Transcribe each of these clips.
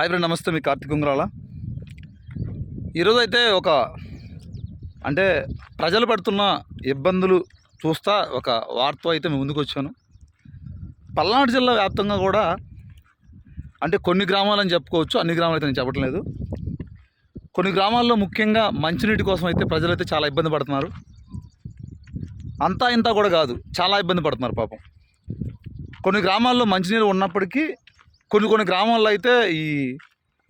Hi friend నమస్తే మీ కార్తీక్ ఉంగరాల. ఈరోజు అయితే ఒక అంటే ప్రజలు పడుతున్న ఇబ్బందులు చూస్తా ఒక వార్త అయితే మేము ముందుకు వచ్చాను. పల్నాడు జిల్లా వ్యాప్తంగా కూడా అంటే కొన్ని గ్రామాలని చెప్పుకోవచ్చు అన్ని గ్రామాలు అయితే నేను చెప్పట్లేదు కొన్ని గ్రామాల్లో ముఖ్యంగా మంచినీటి కోసం అయితే ప్రజలు అయితే చాలా ఇబ్బంది పడుతున్నారు. అంతా ఇంత కూడా కాదు చాలా ఇబ్బంది పడుతున్నారు పాపం. కొన్ని గ్రామాల్లో మంచినీరు ఉన్నప్పటికీ కొన్ని కొన్ని గ్రామాల్లో అయితే ఈ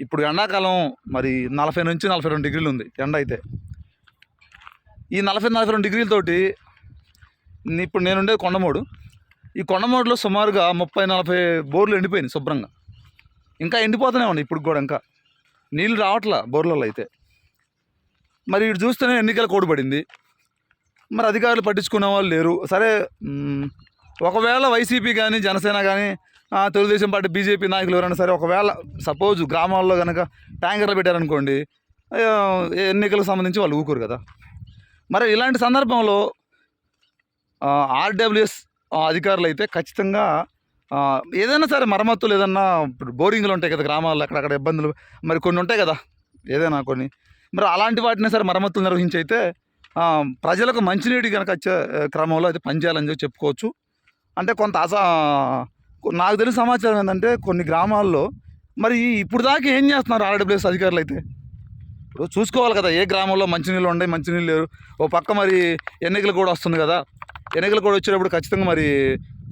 ఇప్పుడు ఎండాకాలం మరి నలభై నుంచి నలభై రెండు డిగ్రీలు ఉంది ఎండ అయితే. ఈ నలభై నలభై రెండు డిగ్రీలతోటి ఇప్పుడు నేనుండే కొండమూడు. ఈ కొండమూడులో సుమారుగా ముప్పై నలభై బోర్లు ఎండిపోయినాయి శుభ్రంగా. ఇంకా ఎండిపోతూనే ఉన్నాయి ఇప్పుడు కూడా ఇంకా. నీళ్ళు రావట్లా బోర్లలో అయితే. మరి ఇటు చూస్తేనే ఎన్నికల కోడ్పడింది మరి అధికారులు పట్టించుకునే వాళ్ళు లేరు. సరే ఒకవేళ వైసీపీ కానీ జనసేన కానీ తెలుగుదేశం పార్టీ బీజేపీ నాయకులు ఎవరైనా సరే ఒకవేళ సపోజ్ గ్రామాల్లో కనుక ట్యాంకర్లు పెట్టారనుకోండి ఎన్నికలకు సంబంధించి వాళ్ళు ఊకురు కదా. మరి ఇలాంటి సందర్భంలో ఆర్డబ్ల్యూఎస్ అధికారులు అయితే ఖచ్చితంగా ఏదైనా సరే మరమ్మతులు ఏదన్నా ఇప్పుడు బోరింగ్లు ఉంటాయి కదా గ్రామాల్లో అక్కడక్కడ ఇబ్బందులు మరి కొన్ని ఉంటాయి కదా ఏదైనా కొన్ని. మరి అలాంటి వాటిని సరే మరమ్మతులు నిర్వహించి అయితే ప్రజలకు మంచినీటి కనుక వచ్చే క్రమంలో అయితే పనిచేయాలని చెప్పి చెప్పుకోవచ్చు. అంటే కొంత అసా నాకు తెలిసిన సమాచారం ఏంటంటే కొన్ని గ్రామాల్లో మరి ఇప్పుడు దాకా ఏం చేస్తున్నారు ఆర్డబ్ల్యూఎస్ అధికారులు అయితే? ఇప్పుడు చూసుకోవాలి కదా ఏ గ్రామంలో మంచినీళ్ళు ఉన్నాయి మంచినీళ్ళు లేరు. ఓ పక్క మరి ఎన్నికలు కూడా వస్తుంది కదా ఎన్నికలు కూడా వచ్చేటప్పుడు ఖచ్చితంగా మరి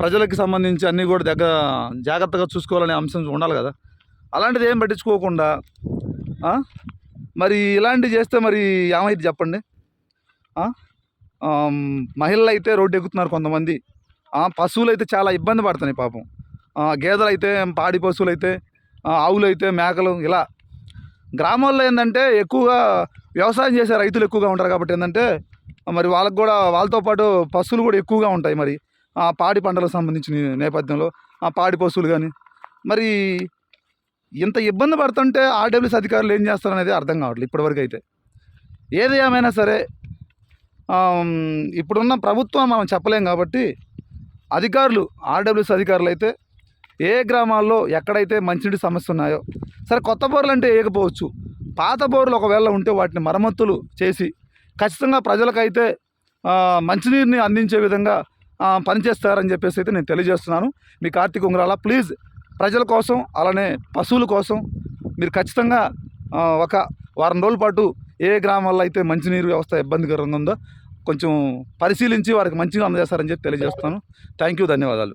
ప్రజలకు సంబంధించి అన్నీ కూడా దగ్గర జాగ్రత్తగా చూసుకోవాలనే అంశం ఉండాలి కదా. అలాంటిది ఏం పట్టించుకోకుండా మరి ఇలాంటివి చేస్తే మరి ఏమైంది చెప్పండి? మహిళలు అయితే రోడ్డు ఎక్కుతున్నారు కొంతమంది. పశువులు అయితే చాలా ఇబ్బంది పడుతున్నాయి పాపం. గేదెలు అయితే పాడి పశువులు అయితే ఆవులు అయితే మేకలు ఇలా గ్రామాల్లో ఏంటంటే ఎక్కువగా వ్యవసాయం చేసే రైతులు ఎక్కువగా ఉంటారు కాబట్టి ఏంటంటే మరి వాళ్ళకు కూడా వాళ్ళతో పాటు పశువులు కూడా ఎక్కువగా ఉంటాయి మరి. ఆ పాడి పంటలకు సంబంధించిన నేపథ్యంలో ఆ పాడి పశువులు కానీ మరి ఇంత ఇబ్బంది పడుతుంటే ఆర్డబ్ల్యూస్ అధికారులు ఏం చేస్తారనేది అర్థం కావట్లేదు ఇప్పటివరకు అయితే ఏది ఏమైనా సరే ఇప్పుడున్న ప్రభుత్వం మనం చెప్పలేం కాబట్టి అధికారులు ఆర్డబ్ల్యూఎస్ అధికారులు అయితే ఏ గ్రామాల్లో ఎక్కడైతే మంచినీటి సమస్య ఉన్నాయో సరే కొత్త బోర్లు అంటే వేయకపోవచ్చు. పాత బోర్లు ఒకవేళ ఉంటే వాటిని మరమ్మతులు చేసి ఖచ్చితంగా ప్రజలకైతే మంచినీరుని అందించే విధంగా పనిచేస్తారని చెప్పేసి అయితే నేను తెలియజేస్తున్నాను. మీ కార్తీక్ ఉంగరాల ప్లీజ్ ప్రజల కోసం అలానే పశువుల కోసం మీరు ఖచ్చితంగా ఒక వారం రోజుల పాటు ఏ గ్రామాల్లో అయితే మంచినీరు వ్యవస్థ ఇబ్బందికరంగా ఉందో కొంచెం పరిశీలించి వారికి మంచిగా అందజేస్తారని చెప్పి తెలియజేస్తాను థ్యాంక్ యూ ధన్యవాదాలు.